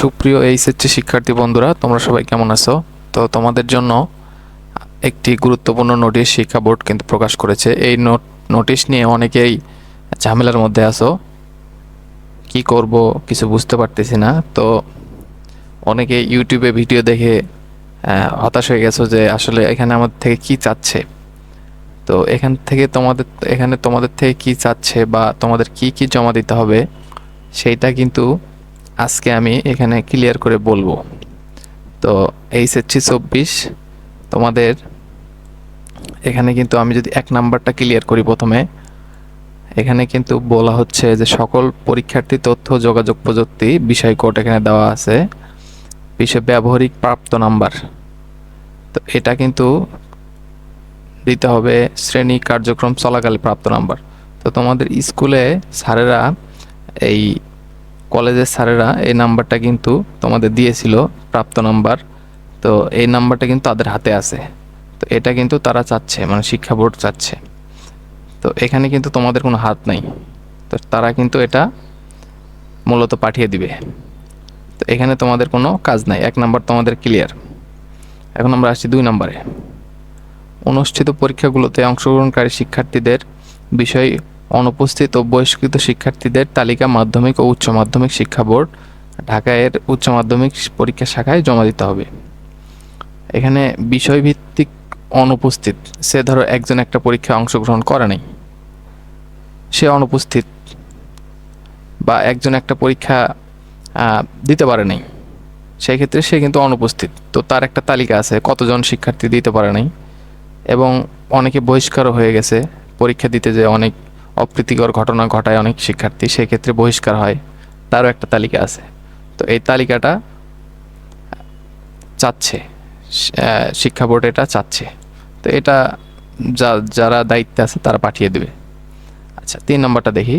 সুপ্রিয় এইচএসসি শিক্ষার্থী বন্ধুরা, তোমরা সবাই কেমন আছো? তো তোমাদের জন্য একটি গুরুত্বপূর্ণ নোটিশ শিক্ষা বোর্ড কিন্তু প্রকাশ করেছে। এই নোট নোটিশ নিয়ে অনেকেই ঝামেলার মধ্যে আছো। কি করব কিছু বুঝতে পারতেছি না। তো অনেকে ইউটিউবে ভিডিও দেখে হতাশ হয়ে গেছো যে আসলে এখানে আমাদের থেকে কি চাচ্ছে? তো এখান থেকে তোমাদের, এখানে তোমাদের থেকে কি চাচ্ছে বা তোমাদের কি কি জমা দিতে হবে, সেইটা কিন্তু আজকে আমি এখানে ক্লিয়ার করে বলব। তো এইচএসসি চব্বিশ তোমাদের এখানে কিন্তু আমি যদি এক নাম্বারটা ক্লিয়ার করি প্রথমে, এখানে কিন্তু বলা হচ্ছে যে সকল পরীক্ষার্থী তথ্য, যোগাযোগ প্রযুক্তি বিষয় কোড এখানে দেওয়া আছে। বিষয় ব্যবহারিক প্রাপ্ত নাম্বার। তো এটা কিন্তু দিতে হবে শ্রেণি কার্যক্রম চলাকালে প্রাপ্ত নাম্বার। তো তোমাদের স্কুলে স্যারেরা এই কলেজের স্যারেরা এই নাম্বারটা কিন্তু তোমাদের দিয়েছিল, প্রাপ্ত নাম্বার। তো এই নাম্বারটা কিন্তু তাদের হাতে আছে। তো এটা কিন্তু তারা চাচ্ছে মানে শিক্ষা বোর্ড চাচ্ছে। তো এখানে কিন্তু তোমাদের কোনো হাত নাই। তো তারা কিন্তু এটা মূলত পাঠিয়ে দিবে। তো এখানে তোমাদের কোনো কাজ নাই। এক নাম্বার তোমাদের ক্লিয়ার। এখন আমরা আসছি দুই নম্বরে। অনুষ্ঠিত পরীক্ষাগুলোতে অংশগ্রহণকারী শিক্ষার্থীদের বিষয় অনুপস্থিত ও বহিষ্কৃত শিক্ষার্থীদের তালিকা মাধ্যমিক ও উচ্চ মাধ্যমিক শিক্ষা বোর্ড ঢাকা এর উচ্চ মাধ্যমিক পরীক্ষা শাখায় জমা দিতে হবে। এখানে বিষয়ভিত্তিক অনুপস্থিত, সে ধরো একজন একটা পরীক্ষায় অংশগ্রহণ করে নাই। সে অনুপস্থিত বা একজন একটা পরীক্ষা দিতে পারে নাই। সেই ক্ষেত্রে সে কিন্তু অনুপস্থিত। তো তার একটা তালিকা আছে, কতজন শিক্ষার্থী দিতে পারে নাই। এবং অনেকে বহিষ্কারও হয়ে গেছে, পরীক্ষা দিতে যে অনেক অপ্রীতিকর ঘটনা ঘটায় অনেক শিক্ষার্থী, সেক্ষেত্রে বহিষ্কার হয়। তারও একটা তালিকা আছে। তো এই তালিকাটা চাচ্ছে। শিক্ষা বোর্ড এটা চাচ্ছে। তো এটা যা, যারা দায়িত্বে আছে তারা পাঠিয়ে দেবে। আচ্ছা তিন নম্বরটা দেখি।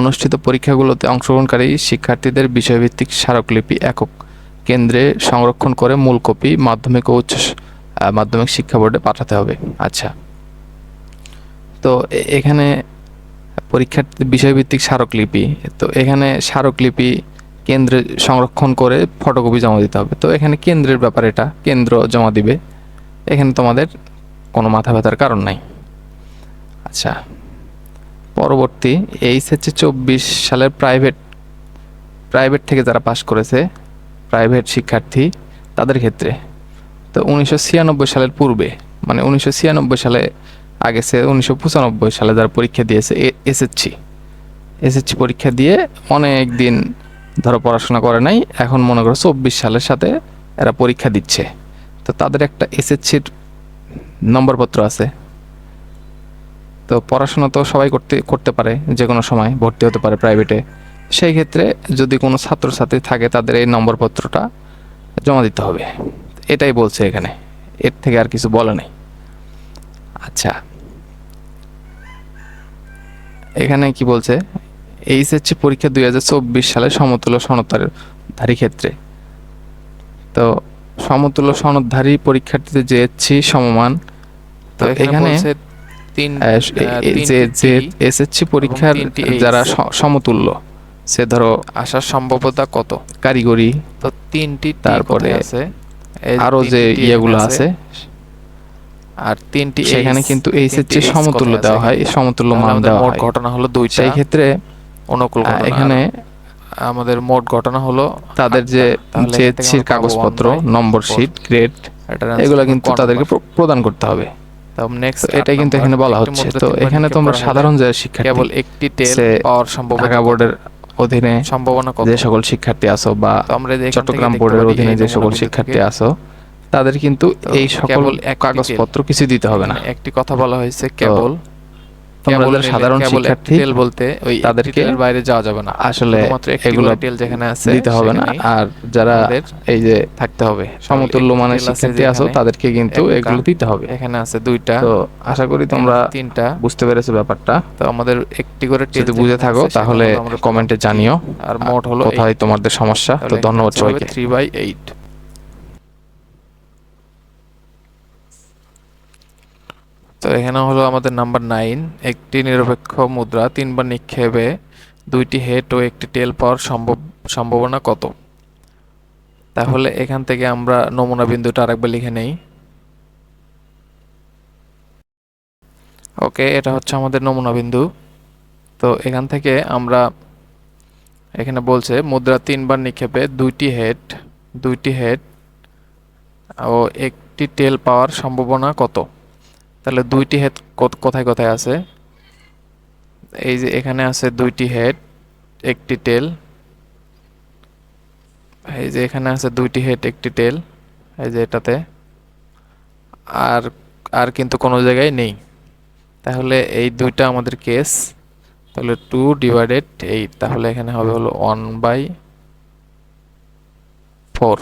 অনুষ্ঠিত পরীক্ষাগুলোতে অংশগ্রহণকারী শিক্ষার্থীদের বিষয়ভিত্তিক স্মারকলিপি একক কেন্দ্রে সংরক্ষণ করে মূল কপি মাধ্যমিক ও উচ্চ মাধ্যমিক শিক্ষা বোর্ডে পাঠাতে হবে। আচ্ছা তো এখানে পরীক্ষার্থী বিষয়ভিত্তিক স্মারকলিপি, তো এখানে স্মারকলিপি কেন্দ্রে সংরক্ষণ করে ফটোকপি জমা দিতে হবে। তো এখানে কেন্দ্রের ব্যাপার এটা, কেন্দ্র জমা দিবে। এখানে তোমাদের কোনো মাথা ব্যথার কারণ নাই। আচ্ছা পরবর্তী এইচএসসি চব্বিশ সালের প্রাইভেট প্রাইভেট থেকে যারা পাশ করেছে প্রাইভেট শিক্ষার্থী, তাদের ক্ষেত্রে। তো উনিশশো ছিয়ানব্বই সালের পূর্বে মানে উনিশশো ছিয়ানব্বই সালে আগে সে উনিশশো পঁচানব্বই সালে যারা পরীক্ষা দিয়েছে এসএসসি এসএসসি পরীক্ষা দিয়ে অনেক দিন ধরো পড়াশোনা করে নাই, এখন মনে করো চব্বিশ সালের সাথে এরা পরীক্ষা দিচ্ছে। তো তাদের একটা এসএসসির নম্বরপত্র আছে। তো পড়াশোনা তো সবাই করতে করতে পারে যে কোনো সময় ভর্তি হতে পারে প্রাইভেটে সেই ক্ষেত্রে যদি কোনো ছাত্রছাত্রী থাকে, তাদের এই নম্বরপত্রটা জমা দিতে হবে। এটাই বলছে এখানে। এর থেকে আর কিছু বলে নেই। আচ্ছা। এখানে কি বলছে? এইচএসসি পরীক্ষা দুই হাজার চব্বিশ সালে সমতুল্য সনদধারী ক্ষেত্রে। তো সমতুল্য সনদধারী পরীক্ষার্থীদের যে এসছি সমমান তো এখানে যে এসএসসি পরীক্ষার যারা সমতুল্য সে ধরো আসার সম্ভাব্যতা কত? কারিগরি তো তিনটি তারপরে আছে? আরও যে ইয়েগুলো আছে আর তিনটি সেখানে কিন্তু এইচএসসি H সমতুল্য দেওয়া হয় এই সমতুল্য মান দেওয়া মোট ঘটনা হলো দুইটা। সেই ক্ষেত্রে অনুকূল এখানে আমাদের মোট ঘটনা হলো তাদের যে তাহলে জেএসসির কাগজপত্র নম্বর। শিট গ্রেড এগুলো কিন্তু তাদেরকে প্রদান করতে হবে। এটাই কিন্তু এখানে বলা হচ্ছে। তো এখানে তোমরা সাধারণ যে শিক্ষার্থী কেবল একটি সে পাওয়ার সম্ভাবনা ঢাকা বোর্ডের অধীনে সম্ভাবনা কত? যে সকল শিক্ষার্থী আছো বা এখান চট্টগ্রাম বোর্ডের অধীনে যে সকল শিক্ষার্থী আছো তাদের কিন্তু এই সকল কাগজপত্র কিছু দিতে হবে না। মানে একটি কথা বলা হয়েছে কেবল। সাধারণ শিক্ষার্থী বলতে ওই তাদেরকে বাইরে যাওয়া যাবে না। আসলে এগুলো যেখানে আছে দিতে হবে না। আর যারা এই যে থাকতে হবে। সমতুল্য মানের শিক্ষার্থী আছো তাদেরকে কিন্তু এগুলো দিতে হবে। এখানে আছে দুইটা তো আশা করি তোমরা তিনটা। বুঝতে পেরেছ ব্যাপারটা। তো আমাদের একটি করে যদি বুঝে থাকো তাহলে হলো কমেন্টে জানিও। আর মোট হলো কোথায় তোমাদের সমস্যা? তো ধন্যবাদ সবাইকে। থ্রি বাই এইট তো এখানে হলো আমাদের নাম্বার নাইন, একটি নিরপেক্ষ মুদ্রা, তিনবার নিক্ষেপে, দুইটি হেড ও একটি টেল পাওয়ার সম্ভব সম্ভাবনা কত? তাহলে এখান থেকে আমরা নমুনা বিন্দুটা আরেকবার লিখে নেই। ওকে, এটা হচ্ছে আমাদের নমুনা বিন্দু। তো এখান থেকে আমরা এখানে বলছে, মুদ্রা তিনবার নিক্ষেপে, দুইটি হেড দুইটি হেড ও একটি টেল পাওয়ার সম্ভাবনা কত? তাহলে দুইটি হেড কোথায় কোথায় আছে? এই যে এখানে আছে দুইটি হেড একটি টেল এই যে এখানে আছে দুইটি হেড একটি টেল এই যে এটাতে। আর আর কিন্তু কোনো জায়গায় নেই। তাহলে এই দুইটা আমাদের কেস তাহলে টু ডিভাইডেড এইট তাহলে এখানে হবে হলো ওয়ান বাই ফোর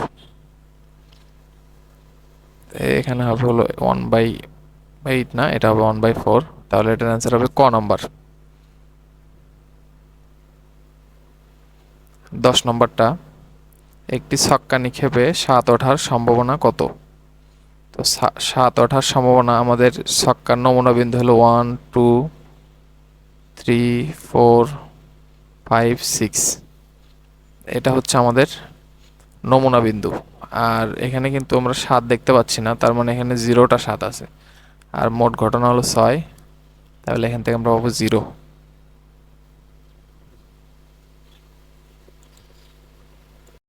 এখানে হবে হলো ওয়ান বাই এইট না? এটা হবে ওয়ান বাই ফোর তাহলে এটার অ্যান্সার হবে ক নাম্বার দশ নম্বরটা। একটি ছক্কা নিক্ষেপে সাত ওঠার সম্ভাবনা কত? তো সাত ওঠার সম্ভাবনা আমাদের ছক্কার নমুনা বিন্দু হলো one two three four five six এটা হচ্ছে আমাদের নমুনা বিন্দু। আর এখানে কিন্তু আমরা সাত দেখতে পাচ্ছি না, তার মানে এখানে জিরোটা সাত আছে। আর মোট ঘটনা হলো ছয় তাহলে এখান থেকে আমরা পাবো জিরো